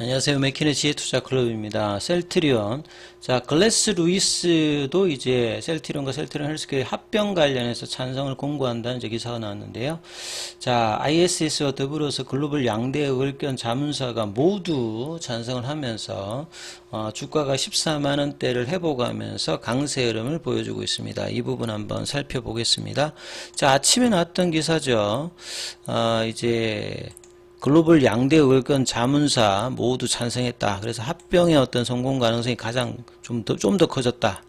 안녕하세요. 맥키네 지혜 투자 클럽입니다. 셀트리온. 자, 글래스 루이스도 이제 셀트리온과 셀트리온 헬스케어 합병 관련해서 찬성을 공고한다는 기사가 나왔는데요. 자, ISS와 더불어서 글로벌 양대 의견 자문사가 모두 찬성을 하면서 어, 주가가 14만 원대를 회복하면서 강세 흐름을 보여주고 있습니다. 이 부분 한번 살펴보겠습니다. 자, 아침에 나왔던 기사죠. 어, 이제 글로벌 양대 의견 자문사 모두 찬성했다. 그래서 합병의 어떤 성공 가능성이 가장 좀 더, 좀 더 커졌다.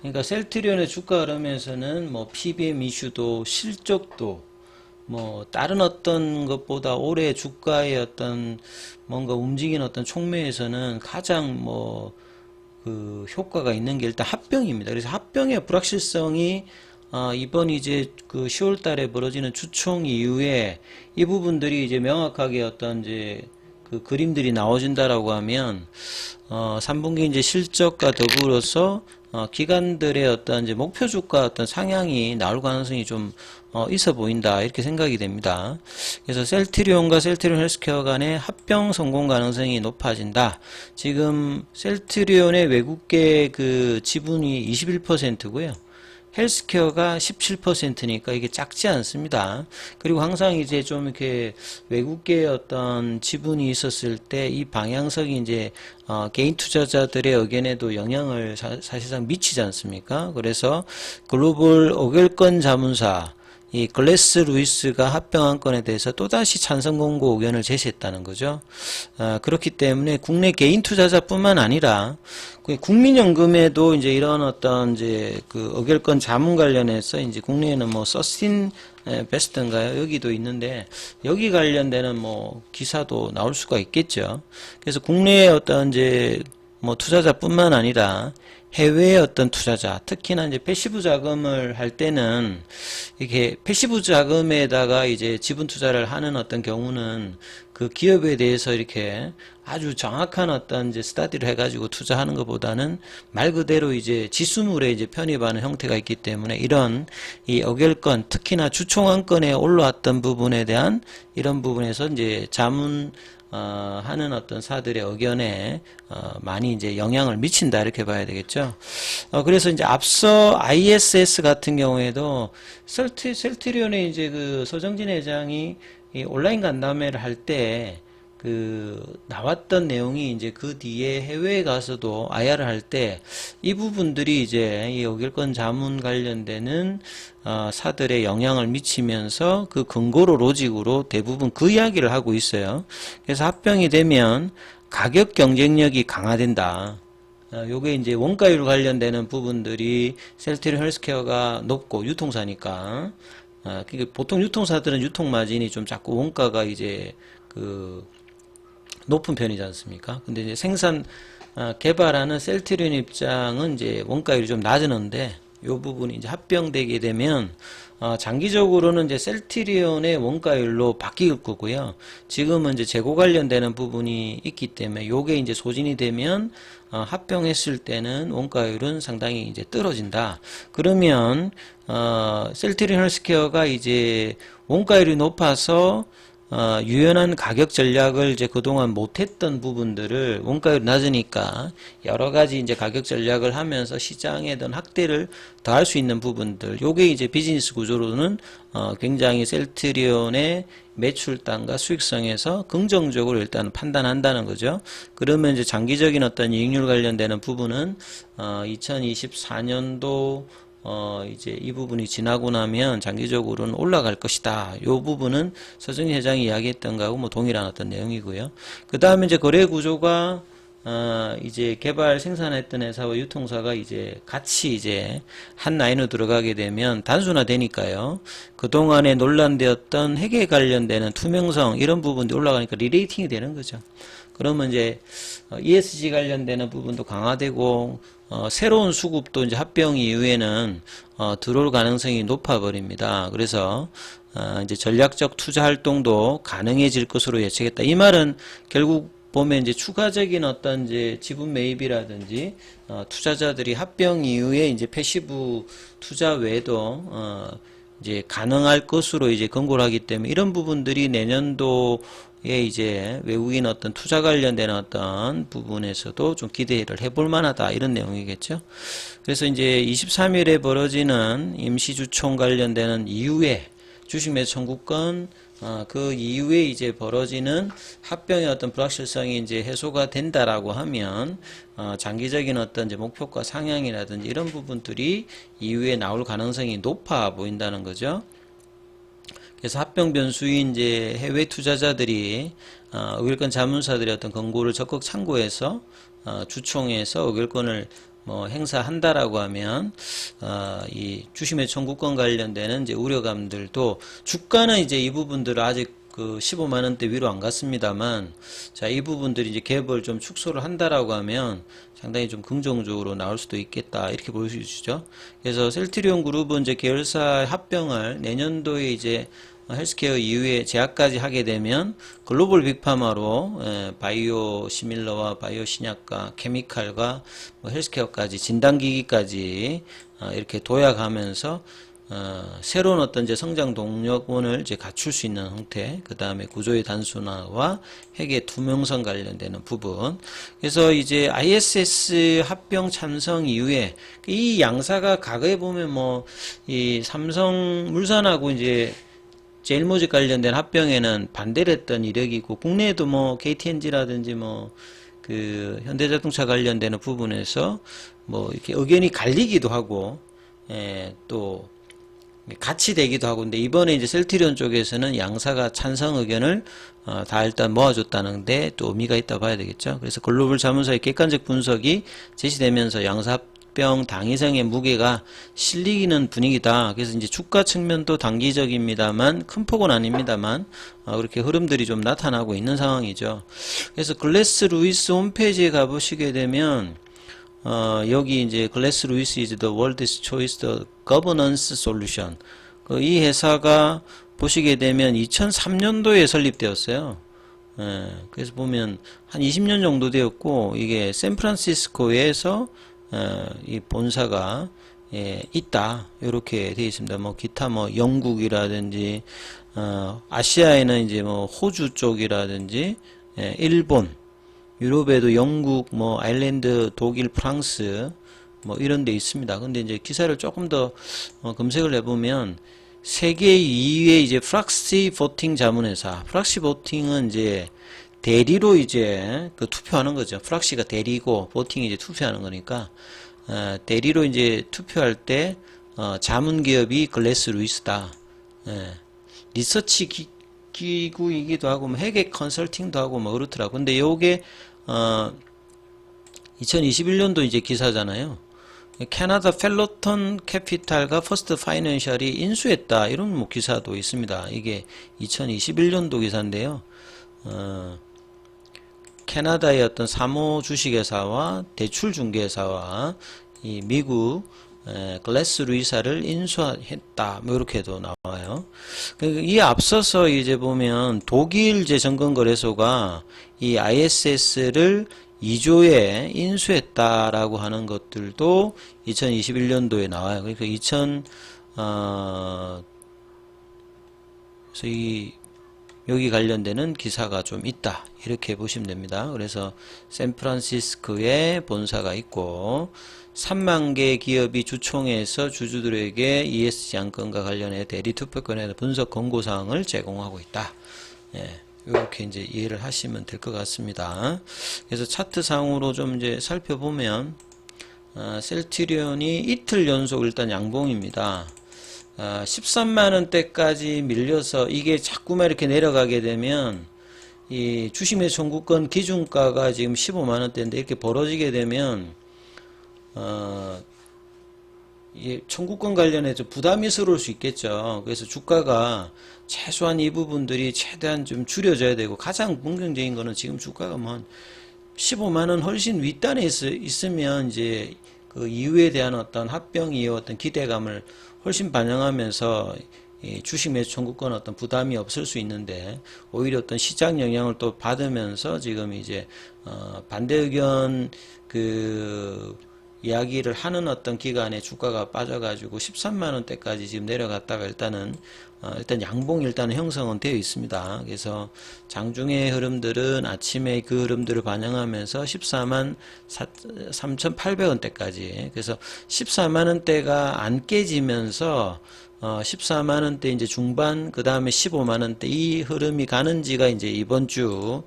그러니까 셀트리온의 주가 흐름에서는 뭐 PBM 이슈도 실적도 뭐 다른 어떤 것보다 올해 주가의 어떤 뭔가 움직이는 어떤 촉매에서는 가장 뭐 그 효과가 있는 게 일단 합병입니다. 그래서 합병의 불확실성이 어, 이번 이제 그 10월 달에 벌어지는 주총 이후에 이 부분들이 이제 명확하게 어떤 이제 그 그림들이 나와준다라고 하면 어, 3분기 이제 실적과 더불어서 어, 기관들의 어떤 이제 목표 주가 어떤 상향이 나올 가능성이 좀 어, 있어 보인다 이렇게 생각이 됩니다. 그래서 셀트리온과 셀트리온 헬스케어 간의 합병 성공 가능성이 높아진다. 지금 셀트리온의 외국계 그 지분이 21%고요. 헬스케어가 17%니까 이게 작지 않습니다. 그리고 항상 이제 좀 이렇게 외국계 어떤 지분이 있었을 때 이 방향성이 이제 어, 개인 투자자들의 의견에도 영향을 사, 실상 미치지 않습니까? 그래서 글로벌 오결권 자문사 이 글래스 루이스가 합병한 건에 대해서 또다시 찬성 공고 의견을 제시했다는 거죠. 아, 그렇기 때문에 국내 개인 투자자뿐만 아니라 그 국민연금에도 이제 이런 어떤 이제 그 의결권 자문 관련해서 이제 국내에는 뭐 서스틴 베스트인가요? 여기도 있는데 여기 관련되는 뭐 기사도 나올 수가 있겠죠. 그래서 국내의 어떤 이제 뭐 투자자뿐만 아니라 해외의 어떤 투자자, 특히나 이제 패시브 자금을 할 때는 이게 패시브 자금에다가 이제 지분 투자를 하는 어떤 경우는 그 기업에 대해서 이렇게 아주 정확한 어떤 이제 스타디를 해가지고 투자하는 것보다는 말 그대로 이제 지수물에 이제 편입하는 형태가 있기 때문에 이런 이 어결권, 특히나 주총안건에 올라왔던 부분에 대한 이런 부분에서 이제 자문 어, 하는 어떤 사들의 의견에 어, 많이 이제 영향을 미친다 이렇게 봐야 되겠죠. 어, 그래서 이제 앞서 ISS 같은 경우에도 셀트, 셀트리온의 이제 그 소정진 회장이 이 온라인 간담회를 할때 그 나왔던 내용이 이제 그 뒤에 해외에 가서도 IR을 할 때 이 부분들이 이제 이 의결권 자문 관련되는 어, 사들의 영향을 미치면서 그 근거로 로직으로 대부분 그 이야기를 하고 있어요. 그래서 합병이 되면 가격 경쟁력이 강화된다. 어, 요게 이제 원가율 관련되는 부분들이 셀트리 헬스케어가 높고 유통사니까 어, 그러니까 보통 유통사들은 유통 마진이 좀 자꾸 원가가 이제 그 높은 편이지 않습니까? 근데 이제 생산 어, 개발하는 셀트리온 입장은 이제 원가율이 좀 낮은데 요 부분이 이제 합병되게 되면 어, 장기적으로는 이제 셀트리온의 원가율로 바뀔 거고요. 지금은 이제 재고 관련되는 부분이 있기 때문에 요게 이제 소진이 되면 어, 합병했을 때는 원가율은 상당히 이제 떨어진다. 그러면 어, 셀트리온 헬스케어가 이제 원가율이 높아서 어, 유연한 가격 전략을 이제 그동안 못했던 부분들을 원가율이 낮으니까 여러 가지 이제 가격 전략을 하면서 시장에 대한 확대를 더할 수 있는 부분들. 요게 이제 비즈니스 구조로는 어, 굉장히 셀트리온의 매출단과 수익성에서 긍정적으로 일단 판단한다는 거죠. 그러면 이제 장기적인 어떤 이익률 관련되는 부분은 어, 2024년도 어, 이제 이 부분이 지나고 나면 장기적으로는 올라갈 것이다. 요 부분은 서정희 회장이 이야기했던 거하고 뭐 동일한 어떤 내용이고요. 그 다음에 이제 거래 구조가 어, 이제 개발 생산했던 회사와 유통사가 이제 같이 이제 한 라인으로 들어가게 되면 단순화되니까요. 그동안에 논란되었던 회계 관련되는 투명성 이런 부분이 올라가니까 리레이팅이 되는 거죠. 그러면 이제 어, ESG 관련되는 부분도 강화되고 어, 새로운 수급도 이제 합병 이후에는 어, 들어올 가능성이 높아 버립니다. 그래서 어, 이제 전략적 투자 활동도 가능해질 것으로 예측했다. 이 말은 결국 보면 이제 추가적인 어떤 이제 지분 매입이라든지 어, 투자자들이 합병 이후에 이제 패시브 투자 외에도 어, 이제 가능할 것으로 이제 권고를 하기 때문에 이런 부분들이 내년도 이제 외국인 어떤 투자 관련된 어떤 부분에서도 좀 기대를 해볼 만하다 이런 내용이겠죠. 그래서 이제 23일에 벌어지는 임시주총 관련되는 이후에 주식 매수 청구권 어, 그 이후에 이제 벌어지는 합병의 어떤 불확실성이 이제 해소가 된다라고 하면 어, 장기적인 어떤 이제 목표가 상향이라든지 이런 부분들이 이후에 나올 가능성이 높아 보인다는 거죠. 그래서 합병 변수인 이제 해외 투자자들이 어, 의결권 자문사들의 어떤 권고를 적극 참고해서 어, 주총에서 의결권을 뭐 행사한다라고 하면 어, 이 주식매 청구권 관련되는 이제 우려감들도 주가는 이제 이 부분들을 아직 그 15만 원대 위로 안 갔습니다만 자 이 부분들이 이제 갭을 좀 축소를 한다라고 하면 상당히 좀 긍정적으로 나올 수도 있겠다 이렇게 볼 수 있죠. 그래서 셀트리온 그룹은 이제 계열사 합병을 내년도에 이제 헬스케어 이후에 제약까지 하게 되면 글로벌 빅파마로 에, 바이오 시밀러와 바이오 신약과 케미칼과 뭐 헬스케어까지 진단기기까지 어, 이렇게 도약하면서 어, 새로운 어떤 이제 성장 동력원을 이제 갖출 수 있는 형태, 그 다음에 구조의 단순화와 회계 투명성 관련되는 부분. 그래서 이제 ISS 합병 참석 이후에 이 양사가 과거에 보면 뭐 이 삼성 물산하고 이제 제일모직 관련된 합병에는 반대를 했던 이력이 있고 국내에도 뭐 KTNG라든지 뭐 그 현대자동차 관련되는 부분에서 뭐 이렇게 의견이 갈리기도 하고 예, 또 같이 되기도 하고 근데 이번에 이제 셀트리온 쪽에서는 양사가 찬성 의견을 어, 다 일단 모아줬다는데 또 의미가 있다 봐야 되겠죠. 그래서 글로벌 자문사의 객관적 분석이 제시되면서 양사 합병 당위성의 무게가 실리는 분위기다. 그래서 이제 주가 측면도 단기적입니다만 큰 폭은 아닙니다만 어, 그렇게 흐름들이 좀 나타나고 있는 상황이죠. 그래서 글래스 루이스 홈페이지에 가보시게 되면 어, 여기 이제 글래스 루이스 is the world's choice the governance solution. 그 이 회사가 보시게 되면 2003년도에 설립되었어요. 예, 그래서 보면 한 20년 정도 되었고 이게 샌프란시스코에서 어, 이 본사가 예, 있다 이렇게 되어 있습니다. 뭐 기타 뭐 영국이라든지 어, 아시아에는 이제 뭐 호주 쪽이라든지 예, 일본 유럽에도 영국, 뭐 아일랜드, 독일, 프랑스 뭐 이런 데 있습니다. 근데 이제 기사를 조금 더 어, 검색을 해보면 세계 2위의 이제 프락시 보팅 자문회사. 프락시 보팅은 이제 대리로 이제 그 투표하는 거죠. 프락시가 대리고 보팅이 이제 투표하는 거니까 어, 대리로 이제 투표할 때 어, 자문 기업이 글래스 루이스다. 예. 리서치 기, 기구이기도 하고 뭐 회계 컨설팅도 하고 뭐 그렇더라고. 근데 요게 어 2021년도 이제 기사잖아요. 캐나다 펠로톤 캐피탈과 퍼스트 파이낸셜이 인수했다. 이런 뭐 기사도 있습니다. 이게 2021년도 기사인데요. 어, 캐나다의 어떤 사모 주식회사와 대출 중개사와 이 미국 에, 글래스 루이사를 인수했다. 뭐 이렇게도 나와요. 그, 이 앞서서 이제 보면 독일 재정건거래소가 이 ISS를 2조에 인수했다라고 하는 것들도 2021년도에 나와요. 그러니까 2000, 어, 그래서 이, 여기 관련되는 기사가 좀 있다. 이렇게 보시면 됩니다. 그래서 샌프란시스코에 본사가 있고, 3만 개 기업이 주총에서 주주들에게 ESG 안건과 관련해 대리 투표권에 분석 권고 사항을 제공하고 있다. 예. 이렇게 이제 이해를 하시면 될 것 같습니다. 그래서 차트 상으로 좀 이제 살펴보면 아, 셀트리온이 이틀 연속 일단 양봉입니다. 아, 13만 원대까지 밀려서 이게 자꾸만 이렇게 내려가게 되면 이 주식의 청구권 기준가가 지금 15만 원대인데 이렇게 벌어지게 되면 어, 이 청구권 관련해 서 부담스러울 수 있겠죠. 그래서 주가가 최소한 이 부분들이 최대한 좀 줄여져야 되고 가장 긍정적인 거는 지금 주가가 뭐 15만 원 훨씬 윗단에 있, 있으면 이제 그 이후에 대한 어떤 합병 이후 어떤 기대감을 훨씬 반영하면서 이 주식 매수 청구권 어떤 부담이 없을 수 있는데 오히려 어떤 시장 영향을 또 받으면서 지금 이제 어 반대 의견 그 이야기를 하는 어떤 기간에 주가가 빠져가지고 13만 원대까지 지금 내려갔다가 일단은 어, 일단 양봉 일단 형성은 되어 있습니다. 그래서 장중의 흐름들은 아침에 그 흐름들을 반영하면서 14만 3,800원대까지 그래서 14만 원대가 안 깨지면서 어, 14만 원대 이제 중반 그 다음에 15만 원대 이 흐름이 가는지가 이제 이번 주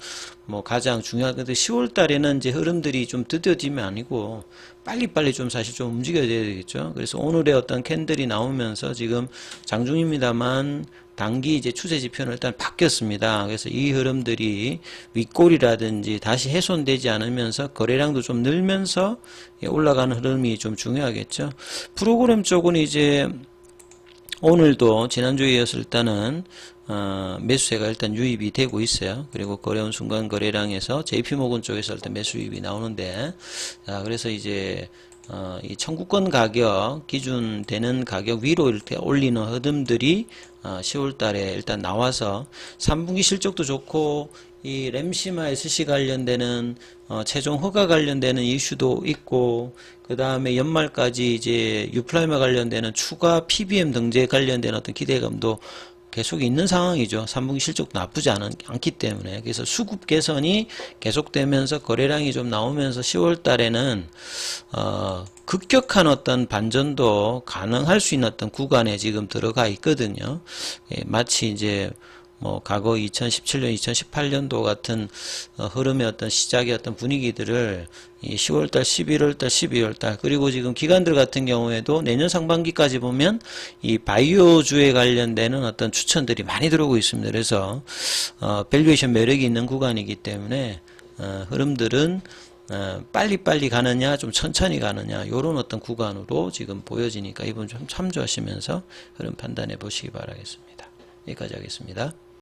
뭐 가장 중요한 건데 10월 달에는 이제 흐름들이 좀 드뎌지면 아니고 빨리빨리 좀 사실 좀 움직여야 되겠죠. 그래서 오늘의 어떤 캔들이 나오면서 지금 장중입니다만 단기 이제 추세 지표는 일단 바뀌었습니다. 그래서 이 흐름들이 윗골이라든지 다시 훼손되지 않으면서 거래량도 좀 늘면서 올라가는 흐름이 좀 중요하겠죠. 프로그램 쪽은 이제 오늘도 지난주에 이어서 일단은 어, 매수세가 일단 유입이 되고 있어요. 그리고 거래원 순간 거래량에서 JP모건 쪽에서 일단 매수 유입이 나오는데 자, 그래서 이제 어, 이 청구권 가격 기준 되는 가격 위로 이렇게 올리는 흐름들이 어, 10월 달에 일단 나와서 3분기 실적도 좋고 이 램시마 SC 관련되는 어, 최종 허가 관련되는 이슈도 있고 그 다음에 연말까지 이제 유플라이마 관련되는 추가 PBM 등재 관련된 어떤 기대감도 계속 있는 상황이죠. 3분기 실적도 나쁘지 않은, 않기 때문에. 그래서 수급 개선이 계속되면서 거래량이 좀 나오면서 10월 달에는, 어, 급격한 어떤 반전도 가능할 수 있는 어떤 구간에 지금 들어가 있거든요. 예, 마치 이제 뭐 과거 2017년, 2018년도 같은 어, 흐름의 어떤 시작의 어떤 분위기들을 이 10월달, 11월달, 12월달 그리고 지금 기관들 같은 경우에도 내년 상반기까지 보면 이 바이오주에 관련되는 어떤 추천들이 많이 들어오고 있습니다. 그래서 어, 밸류에이션 매력이 있는 구간이기 때문에 어, 흐름들은 어, 빨리빨리 가느냐, 좀 천천히 가느냐, 요런 어떤 구간으로 지금 보여지니까 이번 좀 참조하시면서 흐름 판단해 보시기 바라겠습니다. 여기까지 하겠습니다.